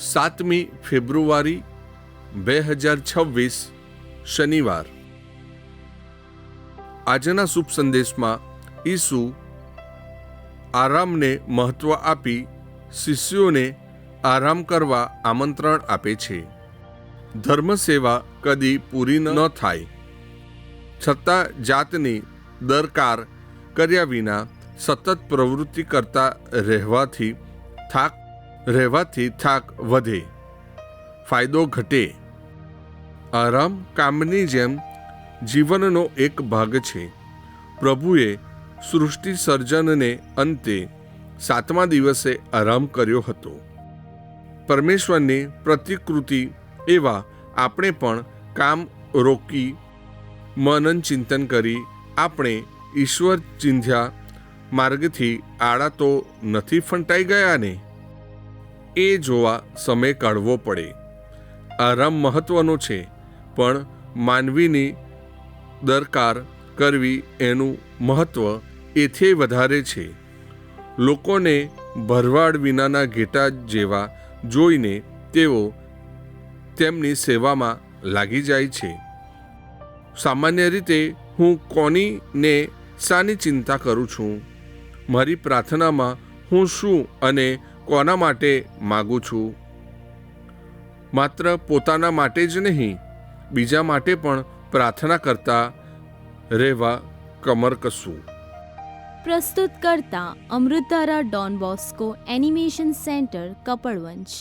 સાતમી ફેબ્રુઆરી બે હજાર છવ્વીસ શનિવાર. આજના શુભ સંદેશમાં ઈસુ આરામને મહત્વ આપી શિષ્યોને આરામ કરવા આમંત્રણ આપે છે. ધર્મ સેવા કદી પૂરી ન થાય. છતાં જાતની દરકાર કર્યા વિના સતત પ્રવૃત્તિ કરતા રહેવાથી થાક રહેવાથી થાક વધે. ફાયદો ઘટે. આરામ કામની જેમ જીવનનો એક ભાગ છે. પ્રભુએ સૃષ્ટિ સર્જનને અંતે સાતમા દિવસે આરામ કર્યો હતો. પરમેશ્વરની પ્રતિકૃતિ એવા આપણે પણ કામ રોકી મનન ચિંતન કરી આપણે ઈશ્વર ચિંધ્યા માર્ગથી આડા તો નથી ફંટાઈ ગયા ને એ જોવા સમય કાઢવો પડે. આરામ મહત્વનો છે, પણ માનવીની દરકાર કરવી એનું મહત્વ એથી વધારે છે. લોકોને ભરવાડ વિનાના ઘેટા જેવા જોઈને તેઓ તેમની સેવામાં લાગી જાય છે. સામાન્ય રીતે હું કોની ને શાની ચિંતા કરું છું? મારી પ્રાર્થનામાં હું શું અને કોના માટે માગું છું? માત્ર પોતાના માટે જ નહીં, બીજા માટે પણ પ્રાર્થના કરતા રહેવા કમર કસવું પ્રસ્તુત કરતા Amritdhara Don Bosco animation centre, Kapadvanj.